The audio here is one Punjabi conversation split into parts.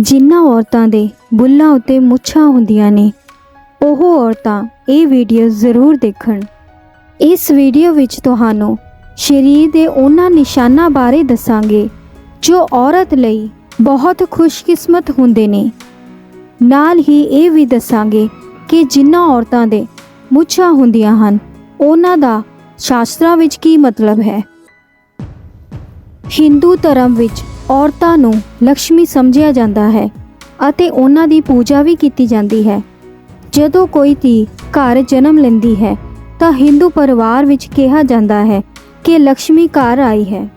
ਜਿਨ੍ਹਾਂ ਔਰਤਾਂ ਦੇ ਬੁੱਲਾਂ ਉੱਤੇ ਮੁੱਛਾਂ ਹੁੰਦੀਆਂ ਨੇ, ਉਹ ਔਰਤਾਂ ਇਹ ਵੀਡੀਓ ਜ਼ਰੂਰ ਦੇਖਣ। ਇਸ ਵੀਡੀਓ ਵਿੱਚ ਤੁਹਾਨੂੰ ਸਰੀਰ ਦੇ ਉਹਨਾਂ ਨਿਸ਼ਾਨਾਂ ਬਾਰੇ ਦੱਸਾਂਗੇ, ਜੋ ਔਰਤ ਲਈ ਬਹੁਤ ਖੁਸ਼ਕਿਸਮਤ ਹੁੰਦੇ ਨੇ। ਨਾਲ ਹੀ ਇਹ ਵੀ ਦੱਸਾਂਗੇ ਕਿ ਜਿਨ੍ਹਾਂ ਔਰਤਾਂ ਦੇ ਮੁੱਛਾਂ ਹੁੰਦੀਆਂ ਹਨ, ਉਹਨਾਂ ਦਾ ਸ਼ਾਸਤਰਾਂ ਵਿੱਚ ਕੀ ਮਤਲਬ ਹੈ? ਹਿੰਦੂ ਧਰਮ ਵਿੱਚ ਔਰਤਾਂ ਨੂੰ ਲక్ష్ਮੀ ਸਮਝਿਆ ਜਾਂਦਾ ਹੈ ਅਤੇ ਉਹਨਾਂ ਦੀ ਪੂਜਾ ਵੀ ਕੀਤੀ ਜਾਂਦੀ ਹੈ। ਜਦੋਂ ਕੋਈ ਧੀ ਘਰ ਜਨਮ ਲੈਂਦੀ ਹੈ, ਤਾਂ ਹਿੰਦੂ ਪਰਿਵਾਰ ਵਿੱਚ ਕਿਹਾ ਜਾਂਦਾ ਹੈ ਕਿ ਲక్ష్ਮੀ ਘਰ ਆਈ ਹੈ।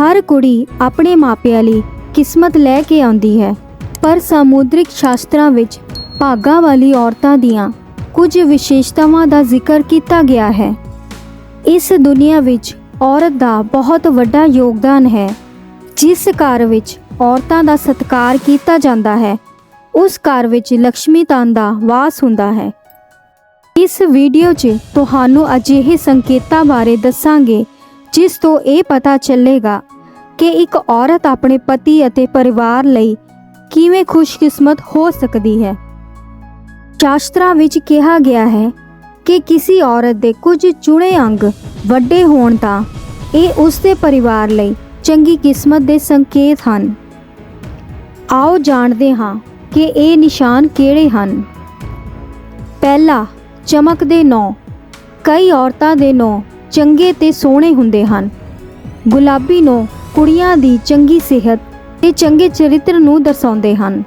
ਹਰ ਕੁੜੀ ਆਪਣੇ ਮਾਪਿਆਂ ਲਈ ਕਿਸਮਤ ਲੈ ਕੇ ਆਉਂਦੀ ਹੈ, ਪਰ ਸਮੁੰਦਰਿਕ ਸ਼ਾਸਤਰਾਂ ਵਿੱਚ ਭਾਗਾ ਵਾਲੀ ਔਰਤਾਂ ਦੀਆਂ ਕੁਝ ਵਿਸ਼ੇਸ਼ਤਾਵਾਂ ਦਾ ਜ਼ਿਕਰ ਕੀਤਾ ਗਿਆ ਹੈ। ਇਸ ਦੁਨੀਆ ਵਿੱਚ ਔਰਤ ਦਾ ਬਹੁਤ ਵੱਡਾ ਯੋਗਦਾਨ ਹੈ, ਜਿਸ ਘਰ ਵਿੱਚ ਔਰਤਾਂ ਦਾ ਸਤਿਕਾਰ ਕੀਤਾ ਜਾਂਦਾ ਹੈ, ਉਸ ਘਰ ਵਿੱਚ ਲక్ష్ਮੀ ਤਨ ਦਾ ਵਾਸ ਹੁੰਦਾ ਹੈ। ਇਸ ਵੀਡੀਓ 'ਚ ਤੁਹਾਨੂੰ ਅਜਿਹੇ ਸੰਕੇਤਾਂ ਬਾਰੇ ਦੱਸਾਂਗੇ, ਜਿਸ ਤੋਂ ਇਹ ਪਤਾ ਚੱਲੇਗਾ ਕਿ ਇੱਕ ਔਰਤ ਆਪਣੇ ਪਤੀ ਅਤੇ ਪਰਿਵਾਰ ਲਈ ਕਿਵੇਂ ਖੁਸ਼ਕਿਸਮਤ ਹੋ ਸਕਦੀ ਹੈ। ਸ਼ਾਸਤਰਾਂ ਵਿੱਚ ਕਿਹਾ ਗਿਆ ਹੈ ਕਿ ਕਿਸੇ ਔਰਤ ਦੇ ਕੁਝ ਚੁਣੇ ਅੰਗ ਵੱਡੇ ਹੋਣ ਤਾਂ ਇਹ ਉਸ ਦੇ ਪਰਿਵਾਰ ਲਈ ਚੰਗੀ ਕਿਸਮਤ ਦੇ ਸੰਕੇਤ ਹਨ। ਆਓ ਜਾਣਦੇ ਹਾਂ ਕਿ ਇਹ ਨਿਸ਼ਾਨ ਕਿਹੜੇ ਹਨ। ਪਹਿਲਾ ਚਮਕਦੇ ਨੌ। ਕਈ ਔਰਤਾਂ ਦੇ ਨੌ ਚੰਗੇ ਤੇ ਸੋਹਣੇ ਹੁੰਦੇ ਹਨ। ਗੁਲਾਬੀ ਨੌ ਕੁੜੀਆਂ ਦੀ ਚੰਗੀ ਸਿਹਤ ਤੇ ਚੰਗੇ ਚਰਿੱਤਰ ਨੂੰ ਦਰਸਾਉਂਦੇ ਹਨ।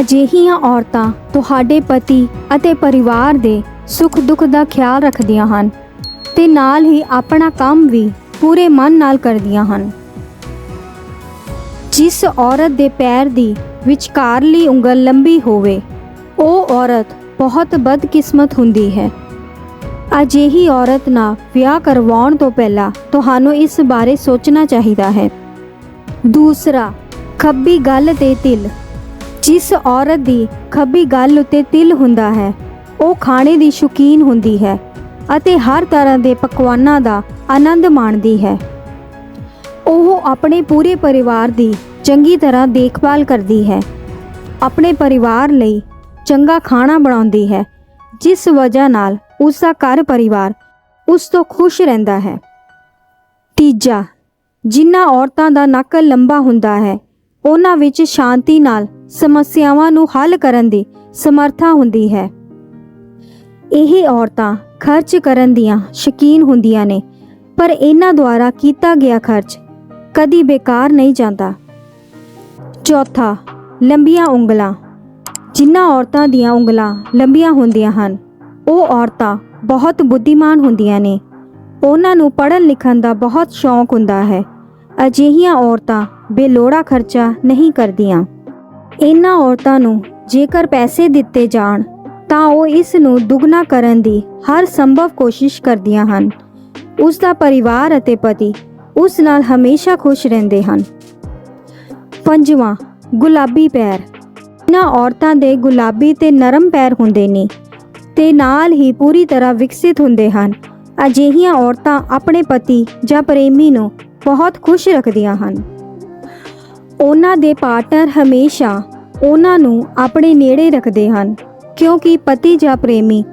ਅਜਿਹੀਆਂ ਔਰਤਾਂ ਤੁਹਾਡੇ ਪਤੀ ਅਤੇ ਪਰਿਵਾਰ ਦੇ ਸੁੱਖ ਦੁੱਖ ਦਾ ਖਿਆਲ ਰੱਖਦੀਆਂ ਹਨ ਤੇ ਨਾਲ ਹੀ ਆਪਣਾ ਕੰਮ ਵੀ ਪੂਰੇ ਮਨ ਨਾਲ ਕਰਦੀਆਂ ਹਨ। ਜਿਸ ਔਰਤ ਦੇ ਪੈਰ ਦੀ ਵਿਚਕਾਰਲੀ ਉਂਗਲ ਲੰਬੀ ਹੋਵੇ, ਉਹ ਔਰਤ ਬਹੁਤ ਬਦਕਿਸਮਤ ਹੁੰਦੀ ਹੈ। ਅਜਿਹੀ ਔਰਤ ਨਾਲ ਵਿਆਹ ਕਰਵਾਉਣ ਤੋਂ ਪਹਿਲਾਂ ਤੁਹਾਨੂੰ ਇਸ ਬਾਰੇ ਸੋਚਣਾ ਚਾਹੀਦਾ ਹੈ। ਦੂਸਰਾ, ਖੱਬੀ ਗੱਲ ਤੇ ਤਿਲ। ਜਿਸ ਔਰਤ ਦੀ ਖੱਬੀ ਗੱਲ ਉੱਤੇ ਤਿਲ ਹੁੰਦਾ ਹੈ ਉਹ ਖਾਣੇ ਦੀ ਸ਼ੌਕੀਨ ਹੁੰਦੀ ਹੈ ਅਤੇ ਹਰ ਤਰ੍ਹਾਂ ਦੇ ਪਕਵਾਨਾਂ ਦਾ ਆਨੰਦ ਮਾਣਦੀ ਹੈ। ਉਹ ਆਪਣੇ ਪੂਰੇ ਪਰਿਵਾਰ ਦੀ ਚੰਗੀ ਤਰ੍ਹਾਂ ਦੇਖਭਾਲ ਕਰਦੀ ਹੈ। ਆਪਣੇ ਪਰਿਵਾਰ ਲਈ ਚੰਗਾ ਖਾਣਾ ਬਣਾਉਂਦੀ ਹੈ, ਜਿਸ ਵਜ੍ਹਾ ਨਾਲ ਉਸ ਦਾ ਘਰ ਪਰਿਵਾਰ ਉਸ ਤੋਂ ਖੁਸ਼ ਰਹਿੰਦਾ ਹੈ। ਤੀਜਾ, ਜਿਨ੍ਹਾਂ ਔਰਤਾਂ ਦਾ ਨੱਕ ਲੰਬਾ ਹੁੰਦਾ ਹੈ, ਉਹਨਾਂ ਵਿੱਚ ਸ਼ਾਂਤੀ ਨਾਲ ਸਮੱਸਿਆਵਾਂ ਨੂੰ ਹੱਲ ਕਰਨ ਦੀ ਸਮਰੱਥਾ ਹੁੰਦੀ ਹੈ। ਇਹ ਔਰਤਾਂ ਖਰਚ ਕਰਨ ਦੀਆਂ ਸ਼ਕੀਨ ਹੁੰਦੀਆਂ ਨੇ, ਪਰ ਇਹਨਾਂ ਦੁਆਰਾ ਕੀਤਾ ਗਿਆ ਖਰਚ ਕਦੀ ਬੇਕਾਰ ਨਹੀਂ ਜਾਂਦਾ। ਚੌਥਾ, ਲੰਬੀਆਂ ਉਂਗਲਾਂ। ਜਿਨ੍ਹਾਂ ਔਰਤਾਂ ਦੀਆਂ ਉਂਗਲਾਂ ਲੰਬੀਆਂ ਹੁੰਦੀਆਂ ਹਨ, ਉਹ ਔਰਤਾਂ ਬਹੁਤ ਬੁੱਧੀਮਾਨ ਹੁੰਦੀਆਂ ਨੇ। ਉਹਨਾਂ ਨੂੰ ਪੜ੍ਹਨ ਲਿਖਣ ਦਾ ਬਹੁਤ ਸ਼ੌਂਕ ਹੁੰਦਾ ਹੈ। ਅਜਿਹੀਆਂ ਔਰਤਾਂ ਬੇਲੋੜਾ ਖਰਚਾ ਨਹੀਂ ਕਰਦੀਆਂ। ਇਹਨਾਂ ਔਰਤਾਂ ਨੂੰ ਜੇਕਰ ਪੈਸੇ ਦਿੱਤੇ ਜਾਣ ਤਾਂ ਉਹ ਇਸ ਨੂੰ ਦੁੱਗਣਾ ਕਰਨ ਦੀ ਹਰ ਸੰਭਵ ਕੋਸ਼ਿਸ਼ ਕਰਦੀਆਂ ਹਨ। ਉਸ ਦਾ ਪਰਿਵਾਰ ਅਤੇ ਪਤੀ ਉਸ ਨਾਲ ਹਮੇਸ਼ਾ ਖੁਸ਼ ਰਹਿੰਦੇ ਹਨ। ਪੰਜਵਾਂ, ਗੁਲਾਬੀ ਪੈਰ। ਇਹਨਾਂ ਔਰਤਾਂ ਦੇ ਗੁਲਾਬੀ ਤੇ ਨਰਮ ਪੈਰ ਹੁੰਦੇ ਨੇ ਤੇ ਨਾਲ ਹੀ ਪੂਰੀ ਤਰ੍ਹਾਂ ਵਿਕਸਿਤ ਹੁੰਦੇ ਹਨ। ਅਜਿਹੀਆਂ ਔਰਤਾਂ ਆਪਣੇ ਪਤੀ ਜਾਂ ਪ੍ਰੇਮੀ ਨੂੰ ਬਹੁਤ ਖੁਸ਼ ਰੱਖਦੀਆਂ ਹਨ। ਉਹਨਾਂ ਦੇ ਪਾਰਟਨਰ ਹਮੇਸ਼ਾ ਉਹਨਾਂ ਨੂੰ ਆਪਣੇ ਨੇੜੇ ਰੱਖਦੇ ਹਨ। ਕਿਉਂਕਿ ਪਤੀ ਜਾਂ ਪ੍ਰੇਮੀ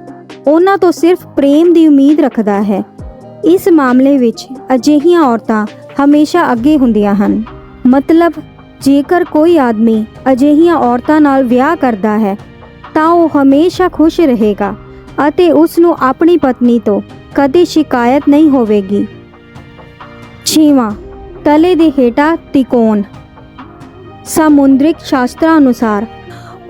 ਉਹਨਾਂ ਤੋਂ ਸਿਰਫ ਪ੍ਰੇਮ ਦੀ ਉਮੀਦ ਰੱਖਦਾ ਹੈ। ਇਸ ਮਾਮਲੇ ਵਿੱਚ ਅਜਿਹੀਆਂ ਔਰਤਾਂ ਹਮੇਸ਼ਾ ਅੱਗੇ ਹੁੰਦੀਆਂ ਹਨ। ਮਤਲਬ, ਜੇਕਰ ਕੋਈ ਆਦਮੀ ਅਜਿਹੀਆਂ ਔਰਤਾਂ ਨਾਲ ਵਿਆਹ ਕਰਦਾ ਹੈ, ਤਾਂ ਉਹ ਹਮੇਸ਼ਾ ਖੁਸ਼ ਰਹੇਗਾ ਅਤੇ ਉਸ ਨੂੰ ਆਪਣੀ ਪਤਨੀ ਤੋਂ ਕਦੇ ਸ਼ਿਕਾਇਤ ਨਹੀਂ ਹੋਵੇਗੀ। ਛੇਵਾਂ, ਤਲੇ ਦੇ ਹੇਠਾਂ ਤਿਕੋਣ ਸਮੁੰਦਰਿਕ ਸ਼ਾਸਤਰਾਂ ਅਨੁਸਾਰ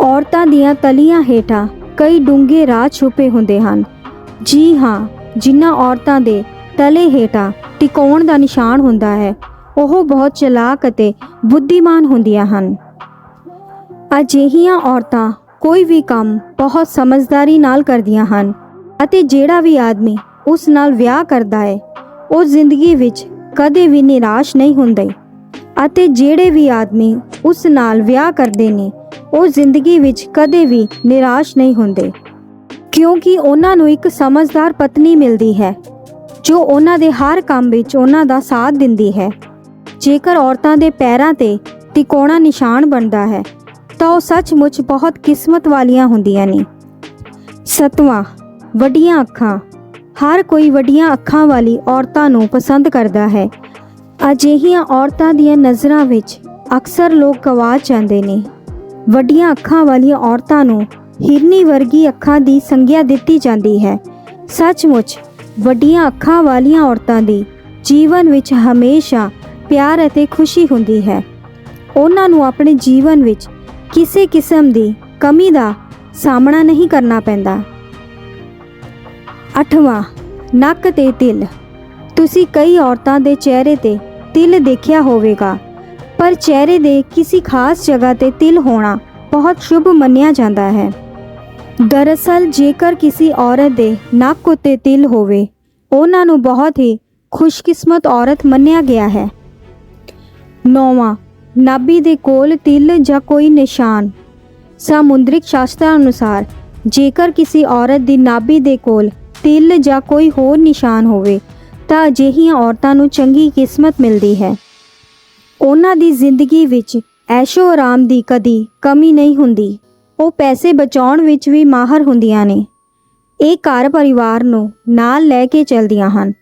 ਔਰਤਾਂ ਦੀਆਂ ਤਲੀਆਂ ਹੇਠਾਂ ਕਈ ਡੂੰਘੇ ਰਾਹ ਛੁਪੇ ਹੁੰਦੇ ਹਨ। ਜੀ ਹਾਂ, ਜਿਨ੍ਹਾਂ ਔਰਤਾਂ ਦੇ ਤਲੇ ਹੇਠਾਂ ਟਿਕਾਉਣ ਦਾ ਨਿਸ਼ਾਨ ਹੁੰਦਾ ਹੈ, ਉਹ ਬਹੁਤ ਚਲਾਕ ਅਤੇ ਬੁੱਧੀਮਾਨ ਹੁੰਦੀਆਂ ਹਨ। ਅਜਿਹੀਆਂ ਔਰਤਾਂ ਕੋਈ ਵੀ ਕੰਮ ਬਹੁਤ ਸਮਝਦਾਰੀ ਨਾਲ ਕਰਦੀਆਂ ਹਨ ਅਤੇ ਜਿਹੜਾ ਵੀ ਆਦਮੀ ਉਸ ਨਾਲ ਵਿਆਹ ਕਰਦਾ ਹੈ, ਉਹ ਜ਼ਿੰਦਗੀ ਵਿੱਚ ਕਦੇ ਵੀ ਨਿਰਾਸ਼ ਨਹੀਂ ਹੁੰਦੇ ਅਤੇ ਜਿਹੜੇ ਵੀ ਆਦਮੀ ਉਸ ਨਾਲ ਵਿਆਹ ਕਰਦੇ ਨੇ ਉਹ ਜ਼ਿੰਦਗੀ ਵਿੱਚ ਕਦੇ ਵੀ ਨਿਰਾਸ਼ ਨਹੀਂ ਹੁੰਦੇ। ਕਿਉਂਕਿ ਉਹਨਾਂ ਨੂੰ ਇੱਕ ਸਮਝਦਾਰ ਪਤਨੀ ਮਿਲਦੀ ਹੈ, ਜੋ ਉਹਨਾਂ ਦੇ ਹਰ ਕੰਮ ਵਿੱਚ ਉਹਨਾਂ ਦਾ ਸਾਥ ਦਿੰਦੀ ਹੈ। ਜੇਕਰ ਔਰਤਾਂ ਦੇ ਪੈਰਾਂ ਤੇ ਤਿਕੋਣਾ ਨਿਸ਼ਾਨ ਬਣਦਾ ਹੈ, ਤਾਂ ਉਹ ਸੱਚਮੁੱਚ ਬਹੁਤ ਕਿਸਮਤ ਵਾਲੀਆਂ ਹੁੰਦੀਆਂ ਨੇ। ਸਤਵਾਂ, ਵੱਡੀਆਂ ਅੱਖਾਂ। ਹਰ ਕੋਈ ਵੱਡੀਆਂ ਅੱਖਾਂ ਵਾਲੀ ਔਰਤਾਂ ਨੂੰ ਪਸੰਦ ਕਰਦਾ ਹੈ। ਅਜਿਹੀਆਂ ਔਰਤਾਂ ਦੀਆਂ ਨਜ਼ਰਾਂ ਵਿੱਚ ਅਕਸਰ ਲੋਕ ਗਵਾ ਜਾਂਦੇ ਨੇ। ਵੱਡੀਆਂ ਅੱਖਾਂ ਵਾਲੀਆਂ ਔਰਤਾਂ ਨੂੰ ਹਿਰਨੀ ਵਰਗੀ ਅੱਖਾਂ ਦੀ ਸੰਗਿਆ ਦਿੱਤੀ ਜਾਂਦੀ ਹੈ। ਸੱਚਮੁੱਚ, ਵੱਡੀਆਂ ਅੱਖਾਂ ਵਾਲੀਆਂ ਔਰਤਾਂ ਦੀ ਜੀਵਨ ਵਿੱਚ ਹਮੇਸ਼ਾ ਪਿਆਰ ਅਤੇ ਖੁਸ਼ੀ ਹੁੰਦੀ ਹੈ। ਉਹਨਾਂ ਨੂੰ ਆਪਣੇ ਜੀਵਨ ਵਿੱਚ ਕਿਸੇ ਕਿਸਮ ਦੀ ਕਮੀ ਦਾ ਸਾਹਮਣਾ ਨਹੀਂ ਕਰਨਾ ਪੈਂਦਾ। ਅੱਠਵਾਂ, ਨੱਕ ਤੇ ਤਿਲ। ਤੁਸੀਂ ਕਈ ਔਰਤਾਂ ਦੇ ਚਿਹਰੇ ਤੇ ਤਿਲ ਦੇਖਿਆ ਹੋਵੇਗਾ। ਪਰ ਚਿਹਰੇ ਦੇ ਕਿਸੇ ਖਾਸ ਜਗ੍ਹਾ ਤੇ ਤਿਲ ਹੋਣਾ ਬਹੁਤ ਸ਼ੁਭ ਮੰਨਿਆ ਜਾਂਦਾ ਹੈ। ਦਰਅਸਲ, ਜੇਕਰ ਕਿਸੇ ਔਰਤ ਦੇ ਨੱਕ ਉੱਤੇ ਤਿਲ ਹੋਵੇ, ਉਹਨਾਂ ਨੂੰ ਬਹੁਤ ਹੀ ਖੁਸ਼ਕਿਸਮਤ ਔਰਤ ਮੰਨਿਆ ਗਿਆ ਹੈ। ਨੌਵਾਂ, ਨਾਭੀ ਦੇ ਕੋਲ ਤਿਲ ਜਾਂ ਕੋਈ ਨਿਸ਼ਾਨ। ਸਮੁੰਦਰਿਕ ਸ਼ਾਸਤਰਾਂ ਅਨੁਸਾਰ, ਜੇਕਰ ਕਿਸੇ ਔਰਤ ਦੀ ਨਾਭੀ ਦੇ ਕੋਲ ਤਿਲ ਜਾਂ ਕੋਈ ਹੋਰ ਨਿਸ਼ਾਨ ਹੋਵੇ, ਤਾਂ ਅਜਿਹੀਆਂ ਔਰਤਾਂ ਨੂੰ ਚੰਗੀ ਕਿਸਮਤ ਮਿਲਦੀ ਹੈ। ਉਹਨਾਂ ਦੀ ਜ਼ਿੰਦਗੀ ਵਿੱਚ ਐਸ਼ੋ ਆਰਾਮ ਦੀ ਕਦੀ ਕਮੀ ਨਹੀਂ ਹੁੰਦੀ। ਉਹ ਪੈਸੇ ਬਚਾਉਣ ਵਿੱਚ ਵੀ ਮਾਹਰ ਹੁੰਦੀਆਂ ਨੇ। ਇਹ ਘਰ ਪਰਿਵਾਰ ਨੂੰ ਨਾਲ ਲੈ ਕੇ ਚੱਲਦੀਆਂ ਹਨ।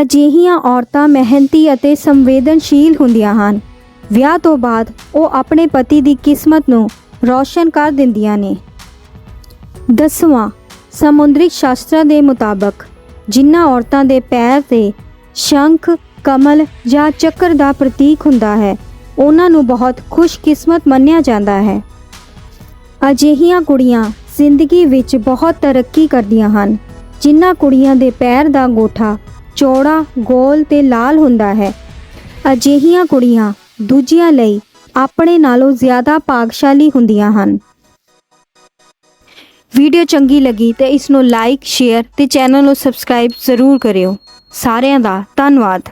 ਅਜਿਹੀਆਂ ਔਰਤਾਂ ਮਿਹਨਤੀ ਅਤੇ ਸੰਵੇਦਨਸ਼ੀਲ ਹੁੰਦੀਆਂ ਹਨ। ਵਿਆਹ ਤੋਂ ਬਾਅਦ ਉਹ ਆਪਣੇ ਪਤੀ ਦੀ ਕਿਸਮਤ ਨੂੰ ਰੌਸ਼ਨ ਕਰ ਦਿੰਦੀਆਂ ਨੇ। ਦਸਵਾਂ ਸਮੁੰਦਰਿਕ ਸ਼ਾਸਤਰਾਂ ਦੇ ਮੁਤਾਬਕ, ਜਿਨ੍ਹਾਂ ਔਰਤਾਂ ਦੇ ਪੈਰ ਤੇ ਸ਼ੰਖ ਕਮਲ ਜਾਂ ਚੱਕਰ ਦਾ ਪ੍ਰਤੀਕ ਹੁੰਦਾ ਹੈ। ਉਹਨਾਂ ਨੂੰ ਬਹੁਤ ਖੁਸ਼ਕਿਸਮਤ ਮੰਨਿਆ ਜਾਂਦਾ ਹੈ। ਅਜਿਹੀਆਂ ਕੁੜੀਆਂ ਜ਼ਿੰਦਗੀ ਵਿੱਚ ਬਹੁਤ ਤਰੱਕੀ ਕਰਦੀਆਂ ਹਨ, ਜਿਨ੍ਹਾਂ ਕੁੜੀਆਂ ਦੇ ਪੈਰ ਦਾ ਅੰਗੂਠਾ ਚੌੜਾ, ਗੋਲ ਤੇ ਲਾਲ ਹੁੰਦਾ ਹੈ। ਅਜਿਹੀਆਂ ਕੁੜੀਆਂ ਦੂਜਿਆਂ ਲਈ ਆਪਣੇ ਨਾਲੋਂ ਜ਼ਿਆਦਾ ਭਾਗਸ਼ਾਲੀ ਹੁੰਦੀਆਂ ਹਨ। ਵੀਡੀਓ ਚੰਗੀ ਲੱਗੀ ਤੇ ਇਸ ਨੂੰ ਲਾਈਕ, ਸ਼ੇਅਰ ਤੇ ਚੈਨਲ ਨੂੰ ਸਬਸਕ੍ਰਾਈਬ ਜ਼ਰੂਰ ਕਰਿਓ। ਸਾਰਿਆਂ ਦਾ ਧੰਨਵਾਦ।